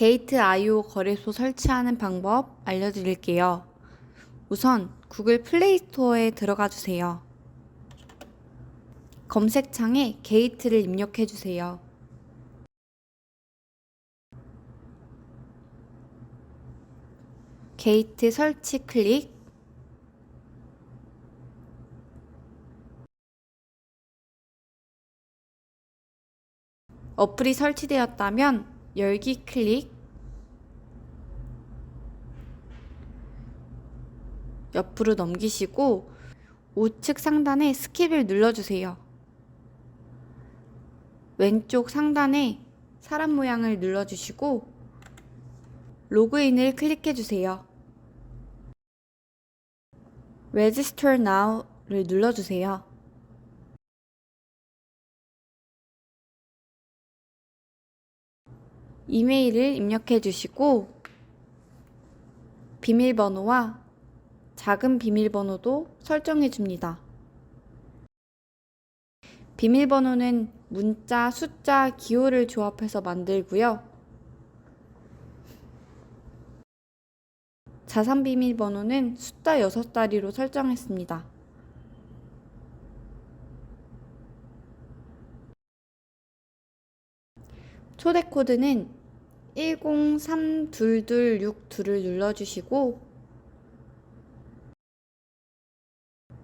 게이트 IO 거래소 설치하는 방법 알려드릴게요. 우선 구글 플레이 스토어에 들어가 주세요. 검색창에 게이트를 입력해 주세요. 게이트 설치 클릭 어플이 설치되었다면 열기 클릭 옆으로 넘기시고 우측 상단에 스킵을 눌러주세요. 왼쪽 상단에 사람 모양을 눌러주시고 로그인을 클릭해주세요. Register Now를 눌러주세요. 이메일을 입력해 주시고 비밀번호와 작은 비밀번호도 설정해 줍니다. 비밀번호는 문자, 숫자, 기호를 조합해서 만들고요. 자산 비밀번호는 숫자 6자리로 설정했습니다. 초대 코드는 103222를 눌러주시고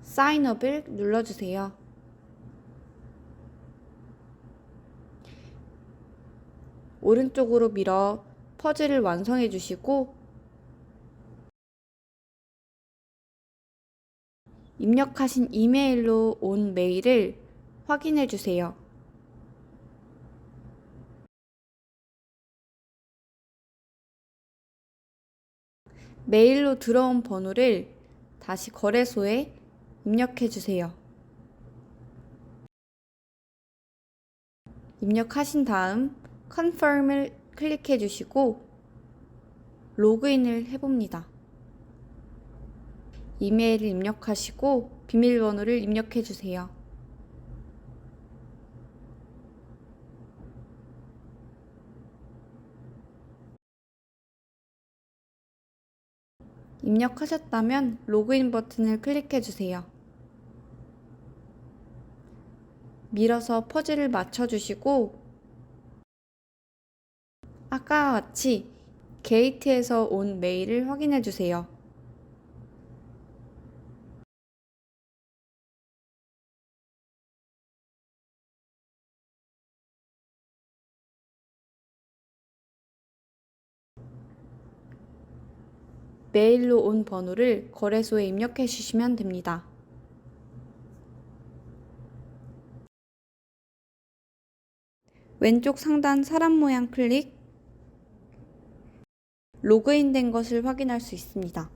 사인업을 눌러주세요. 오른쪽으로 밀어 퍼즐을 완성해 주시고 입력하신 이메일로 온 메일을 확인해 주세요. 메일로 들어온 번호를 다시 거래소에 입력해 주세요. 입력하신 다음 Confirm을 클릭해 주시고 로그인을 해봅니다. 이메일을 입력하시고 비밀번호를 입력해 주세요. 입력하셨다면 로그인 버튼을 클릭해 주세요. 밀어서 퍼즐을 맞춰주시고 아까와 같이 게이트에서 온 메일을 확인해 주세요. 메일로 온 번호를 거래소에 입력해 주시면 됩니다. 왼쪽 상단 사람 모양 클릭 로그인된 것을 확인할 수 있습니다.